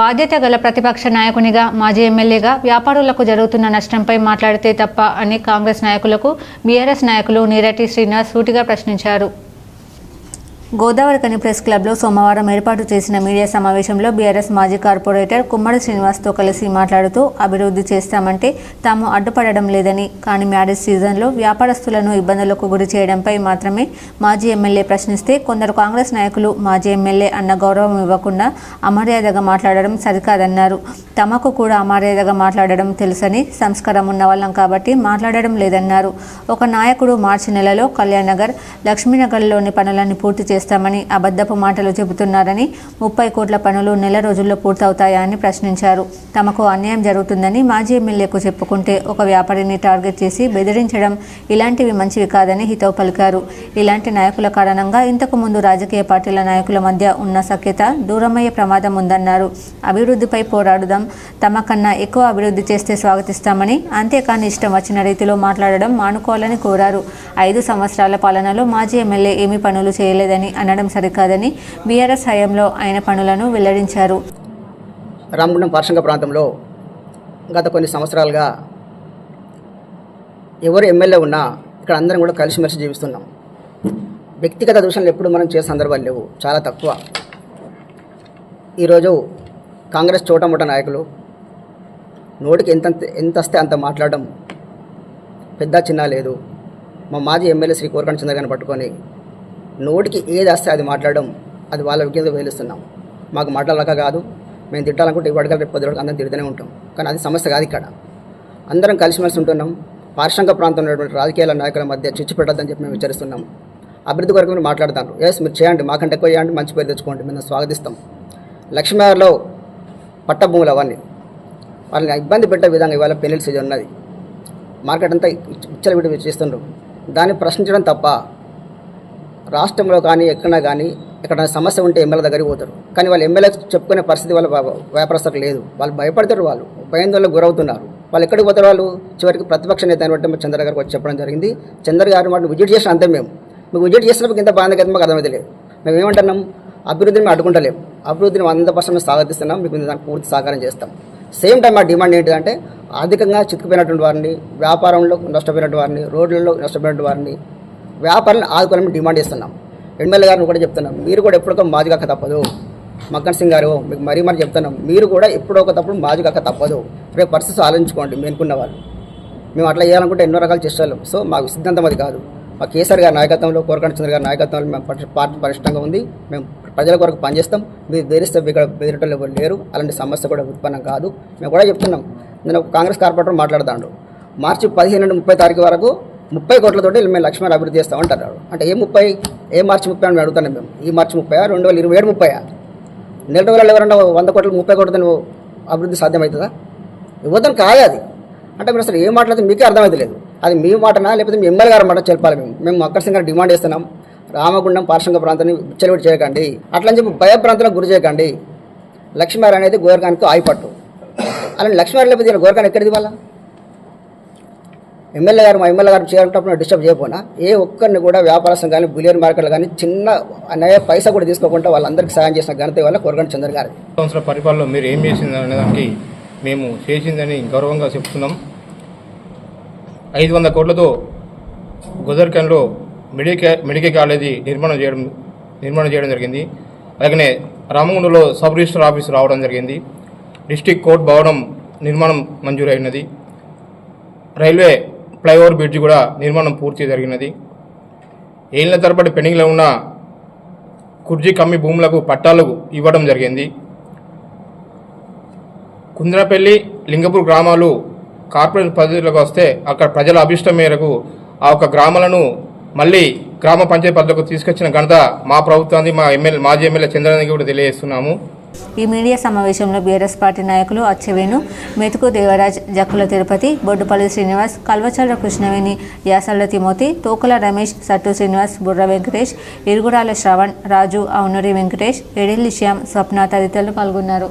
బాధ్యత గల ప్రతిపక్ష నాయకునిగా మాజీ ఎమ్మెల్యేగా వ్యాపారులకు జరుగుతున్న నష్టంపై మాట్లాడితే తప్ప అని కాంగ్రెస్ నాయకులకు బీఆర్ఎస్ నాయకులు నీరటి శ్రీనివాస్ సూటిగా ప్రశ్నించారు. గోదావరి కని ప్రెస్ క్లబ్లో సోమవారం ఏర్పాటు చేసిన మీడియా సమావేశంలో బీఆర్ఎస్ మాజీ కార్పొరేటర్ కుమ్మడి శ్రీనివాస్తో కలిసి మాట్లాడుతూ అభివృద్ధి చేస్తామంటే తాము అడ్డుపడడం లేదని కానీ మ్యారేజ్ సీజన్లో వ్యాపారస్తులను ఇబ్బందులకు గురి చేయడంపై మాత్రమే మాజీ ఎమ్మెల్యే ప్రశ్నిస్తే కొందరు కాంగ్రెస్ నాయకులు మాజీ ఎమ్మెల్యే అన్న గౌరవం ఇవ్వకుండా అమర్యాదగా మాట్లాడడం సరికాదన్నారు. తమకు కూడా అమర్యాదగా మాట్లాడడం తెలుసని సంస్కారం ఉన్న వాళ్ళం కాబట్టి మాట్లాడడం లేదన్నారు. ఒక నాయకుడు మార్చి నెలలో కళ్యాణ్ నగర్ లక్ష్మీనగర్లోని పనులన్నీ పూర్తి చేస్తామని అబద్ధపు మాటలు చెబుతున్నారని ముప్పై కోట్ల పనులు నెల రోజుల్లో పూర్తవుతాయా అని ప్రశ్నించారు. తమకు అన్యాయం జరుగుతుందని మాజీ ఎమ్మెల్యేకు చెప్పుకుంటే ఒక వ్యాపారిని టార్గెట్ చేసి బెదిరించడం ఇలాంటివి మంచివి కాదని హితవు పలికారు. ఇలాంటి నాయకుల కారణంగా ఇంతకు ముందు రాజకీయ పార్టీల నాయకుల మధ్య ఉన్న సఖ్యత దూరమయ్యే ప్రమాదం ఉందన్నారు. అభివృద్ధిపై పోరాడుదాం. తమ కన్నా ఎక్కువ అభివృద్ధి చేస్తే స్వాగతిస్తామని అంతేకాని ఇష్టం వచ్చిన రీతిలో మాట్లాడడం మానుకోవాలని కోరారు. ఐదు సంవత్సరాల పాలనలో మాజీ ఎమ్మెల్యే ఏమీ పనులు చేయలేదని అనడం సరికాదని బీఆర్ఎస్ హయాంలో ఆయన పనులను వెల్లడించారు. రామగుండం పార్శంగ ప్రాంతంలో గత కొన్ని సంవత్సరాలుగా ఎవరు ఎమ్మెల్యే ఉన్నా ఇక్కడ అందరం కూడా కలిసిమెలిసి జీవిస్తున్నాం. వ్యక్తిగత దూషణలు ఎప్పుడు మనం చేసే సందర్భాలు లేవు. చాలా తక్కువ. ఈరోజు కాంగ్రెస్ చోటమోట నాయకులు నోటికి ఎంత ఎంత వస్తే అంత మాట్లాడడం పెద్ద చిన్న లేదు. మా మాజీ ఎమ్మెల్యే శ్రీ కోరకండ చంద్ర గారిని పట్టుకొని నోటికి ఏది వస్తే అది మాట్లాడడం అది వాళ్ళ విజ్ఞత వేలుస్తున్నాం మాకు మాట్లాడలేక కాదు. మేము తిట్టాలనుకుంటే ఇవాడిగా రేపు పొద్దున అందరం తిడుతూనే ఉంటాం. కానీ అది సమస్య కాదు ఇక్కడ. అందరం కలిసిమెలిసి ఉంటున్నాం. పారిశ్రామిక ప్రాంతంలో ఉన్నటువంటి రాజకీయాల నాయకుల మధ్య చిచ్చు పెట్టద్దని చెప్పి మేము విచారిస్తున్నాం. అభివృద్ధి కొరకు మీరు మాట్లాడతాను ఎస్ మీరు చేయండి. మాకంటే ఎక్కువ చేయండి. మంచి పేరు తెచ్చుకోండి. మేము స్వాగతిస్తాం. లక్ష్మీనగర్లో పట్టభూములు అవన్నీ. వాళ్ళని ఇబ్బంది పెట్టే విధంగా ఇవాళ పెళ్ళి సీజన్ ఉన్నది. మార్కెట్ అంతా విచ్చలవిడి చేస్తుండ్రు. దాన్ని ప్రశ్నించడం తప్ప రాష్ట్రంలో కానీ ఎక్కడైనా కానీ ఎక్కడ సమస్య ఉంటే ఎమ్మెల్యే దగ్గరికి పోతారు. కానీ వాళ్ళు ఎమ్మెల్యే చెప్పుకునే పరిస్థితి వాళ్ళ వ్యాపారస్తులకు లేదు. వాళ్ళు భయపడతారు వాళ్ళు. భయాందోళనకు గురవుతున్నారు. వాళ్ళు ఎక్కడికి పోతారు వాళ్ళు? చివరికి ప్రతిపక్ష నేత అయినట్టు మా చంద్ర గారికి వచ్చి చెప్పడం జరిగింది. చంద్ర గారు మాట విజిట్ చేసిన అంతే మేము. మీకు విజిట్ చేసినప్పుడు ఇంత బాగుంది కదా మాకు అర్థమైతే లేదు మేము ఏమంటున్నాం? అభివృద్ధిని మేము అడ్డుకుంటలేము అభివృద్ధిని వంద పర్సెంట్ స్వాగతిస్తున్నాం మీకు దానికి పూర్తి సహకారం చేస్తాం. సేమ్ టైం మా డిమాండ్ ఏంటంటే ఆర్థికంగా చిక్కుపోయినటువంటి వారిని వ్యాపారంలో నష్టపోయినటువంటి వారిని రోడ్లలో నష్టపోయినటువంటి వారిని వ్యాపారాన్ని ఆదుకోవాలని డిమాండ్ చేస్తున్నాం. ఎమ్మెల్యే గారిని కూడా చెప్తున్నాం. మీరు కూడా ఎప్పుడొక మాజుగాక తప్పదు. మక్కన్ సింగ్ గారు మీకు మరీ మరీ చెప్తున్నాం. మీరు కూడా ఎప్పుడో ఒక తప్పుడు మాజుగాక తప్పదు. రేపు పరిస్థితి ఆలోచించుకోండి మేనుకున్న వాళ్ళు. మేము అట్లా చేయాలనుకుంటే ఎన్నో రకాలు చేస్తాం సో మాకు సిద్ధాంతం అది కాదు. మా కేసీఆర్ గారి నాయకత్వంలో కోరకండ చంద్ర గారి నాయకత్వంలో మేము పార్టీ పరిష్టంగా ఉంది. మేము ప్రజల కొరకు పనిచేస్తాం. మీరు బెదిరిస్తే ఇక్కడ బెదిరటం ఎవరు లేరు. అలాంటి సమస్య కూడా ఉత్పన్నం కాదు. మేము కూడా చెప్తున్నాం. నేను ఒక కాంగ్రెస్ కార్పొరేటర్ మాట్లాడతాడు. మార్చి పదిహేను నుండి ముప్పై తారీఖు వరకు ముప్పై కోట్లతోటి మేము లక్ష్మణ అభివృద్ధి చేస్తామంటారు అంటే ఏ ముప్పై ఏ మార్చి ముప్పై అని అడుగుతాను మేము. ఈ మార్చి ముప్పై రెండు వేల ఇరవై ఏడు ముప్పై నెల రోజులు ఎవరన్నా వంద కోట్లు ముప్పై కోట్లతో అభివృద్ధి సాధ్యమవుతుందా? ఇవ్వదని కాదు అది. అంటే మీరు అసలు ఏం మాట్లాడితే మీకే అర్థమవుతలేదు లేదు. అది మీ మాటనా లేకపోతే మీ ఎమ్మెల్యే గారు మాట చెప్పాలి మేము. మేము అక్కడి సింగ్ డిమాండ్ చేస్తున్నాం. రామగుండం పార్శ్వంగ ప్రాంతాన్ని చెలవిడి చేయకండి. అట్లని చెప్పి భయ ప్రాంతాలకు గురి చేయకండి. లక్ష్మీవారి అనేది గోరకానికి ఆయిపట్టు. అలాంటి లక్ష్మీవారి లేకపోతే గోరకాన్ని ఎక్కడిది వాళ్ళ ఎమ్మెల్యే గారు మా ఎమ్మెల్యే గారు చేయాలంటే డిస్టర్బ్ చేయకపోయినా ఏ ఒక్కరిని కూడా వ్యాపారస్తులు కానీ బులియర్ మార్కెట్లు కానీ చిన్న అనే పైసా కూడా తీసుకోకుండా వాళ్ళందరికీ సాయం చేసిన ఘనత వల్ల కోరగండి చంద్ర గారు. సంవత్సరాల పరిపాలనలో మీరు ఏం చేసింది దానికి మేము చేసిందని గౌరవంగా చెప్తున్నాం. ఐదు వందల కోట్లతో గుజర్కన్లో మెడికే మెడికల్ కాలేజీ నిర్మాణం చేయడం నిర్మాణం చేయడం జరిగింది. అలాగనే రామగుండలో సబ్ రిజిస్టర్ ఆఫీస్ రావడం జరిగింది. డిస్టిక్ కోర్ట్ భవనం నిర్మాణం మంజూరైనది. రైల్వే ఫ్లైఓవర్ బ్రిడ్జ్ కూడా నిర్మాణం పూర్తి జరిగినది. ఏళ్ళ తరబడి పెండింగ్లో ఉన్న కుర్జీ కమ్మి భూములకు పట్టాలు ఇవ్వడం జరిగింది. కుంద్రపల్లి లింగపూర్ గ్రామాలు కార్పొరేట్ పరిధిలోకి వస్తే అక్కడ ప్రజల అభిష్టం మేరకు ఆ యొక్క గ్రామాలను మళ్ళీ గ్రామ పంచాయతీ పద్ధతికి తీసుకొచ్చిన ఘనత మా ప్రభుత్వాన్ని మా ఎమ్మెల్యే మాజీ ఎమ్మెల్యే చంద్రానికి కూడా తెలియజేస్తున్నాము. ఈ మీడియా సమావేశంలో బీఆర్ఎస్ పార్టీ నాయకులు అచ్చవేణు మెతుకు దేవరాజ్ జక్కుల తిరుపతి బొడ్డుపల్లి శ్రీనివాస్ కల్వచర్ల కృష్ణవేణి యాసల్ల తిమోతి తోకల రమేష్ సట్టు శ్రీనివాస్ బుర్ర వెంకటేష్ ఇరుగుడాల శ్రవణ్ రాజు అవునూరి వెంకటేష్ ఎడిల్లి శ్యామ్ స్వప్న తదితరులు పాల్గొన్నారు.